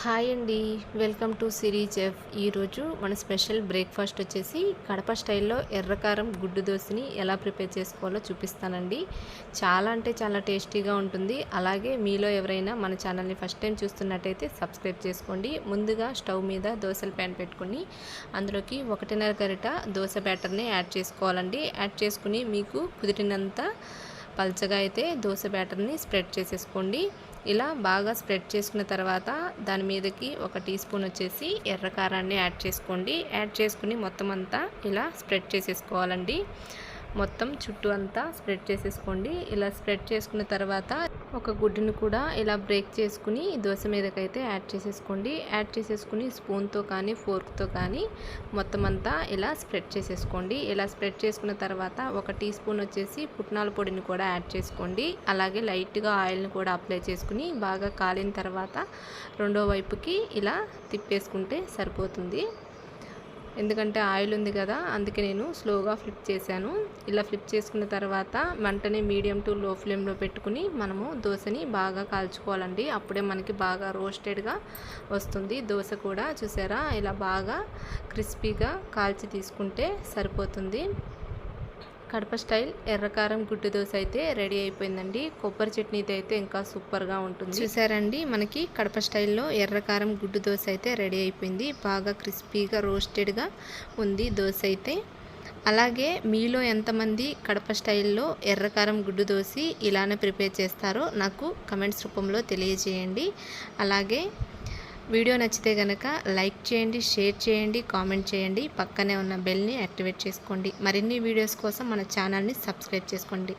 Hi అండి. Welcome to series F. ఈరోజు మన స్పెషల్ బ్రేక్ఫాస్ట్ వచ్చేసి కడప స్టైల్లో ఎర్రకారం గుడ్డు దోశని ఎలా ప్రిపేర్ చేసుకోవాలో చూపిస్తానండి. చాలా అంటే చాలా టేస్టీగా ఉంటుంది. అలాగే మీలో ఎవరైనా మన ఛానల్ని ఫస్ట్ టైం చూస్తున్నట్టయితే సబ్స్క్రైబ్ చేసుకోండి. ముందుగా స్టవ్ మీద దోశల ప్యాన్ పెట్టుకొని అందులోకి ఒకటిన్నర గరిట దోశ బ్యాటర్ని యాడ్ చేసుకోవాలండి. యాడ్ చేసుకుని మీకు కుదిరినంత పల్చగా అయితే దోశ బ్యాటర్ని స్ప్రెడ్ చేసేసుకోండి. ఇలా బాగా స్ప్రెడ్ చేసుకున్న తర్వాత దాని మీదకి ఒక టీ స్పూన్ వచ్చేసి ఎర్ర కారాన్ని యాడ్ చేసుకోండి. యాడ్ చేసుకుని మొత్తం అంతా ఇలా స్ప్రెడ్ చేసేసుకోవాలండి. మొత్తం చుట్టూ అంతా స్ప్రెడ్ చేసేసుకోండి. ఇలా స్ప్రెడ్ చేసుకున్న తర్వాత ఒక గుడ్డును కూడా ఇలా బ్రేక్ చేసుకుని దోశ మీదకైతే యాడ్ చేసేసుకోండి. యాడ్ చేసేసుకుని స్పూన్తో కానీ ఫోర్క్తో కానీ మొత్తం అంతా ఇలా స్ప్రెడ్ చేసేసుకోండి. ఇలా స్ప్రెడ్ చేసుకున్న తర్వాత ఒక టీ స్పూన్ వచ్చేసి పుట్నాల పొడిని కూడా యాడ్ చేసుకోండి. అలాగే లైట్గా ఆయిల్ని కూడా అప్లై చేసుకుని బాగా కాలిన తర్వాత రెండో వైపుకి ఇలా తిప్పేసుకుంటే సరిపోతుంది. ఎందుకంటే ఆయిల్ ఉంది కదా అందుకే నేను స్లోగా ఫ్లిప్ చేశాను. ఇలా ఫ్లిప్ చేసుకున్న తర్వాత మంటని మీడియం టు లో ఫ్లేమ్లో పెట్టుకుని మనము దోశని బాగా కాల్చుకోవాలండి. అప్పుడే మనకి బాగా రోస్టెడ్గా వస్తుంది. దోశ కూడా చూసారా ఇలా బాగా క్రిస్పీగా కాల్చి తీసుకుంటే సరిపోతుంది. కడప స్టైల్ ఎర్రకారం గుడ్డు దోశ అయితే రెడీ అయిపోయిందండి. కొబ్బరి చట్నీతో అయితే ఇంకా సూపర్గా ఉంటుంది. చూసారండి మనకి కడప స్టైల్లో ఎర్రకారం గుడ్డు దోశ అయితే రెడీ అయిపోయింది. బాగా క్రిస్పీగా రోస్టెడ్గా ఉంది దోశ అయితే. అలాగే మీలో ఎంతమంది కడప స్టైల్లో ఎర్రకారం గుడ్డు దోశ ఇలానే ప్రిపేర్ చేస్తారో నాకు కమెంట్స్ రూపంలో తెలియజేయండి. అలాగే వీడియో నచ్చితే కనుక లైక్ చేయండి షేర్ చేయండి కామెంట్ చేయండి. పక్కనే ఉన్న బెల్ని యాక్టివేట్ చేసుకోండి. మరిన్ని వీడియోస్ కోసం మన ఛానల్ని సబ్స్క్రైబ్ చేసుకోండి.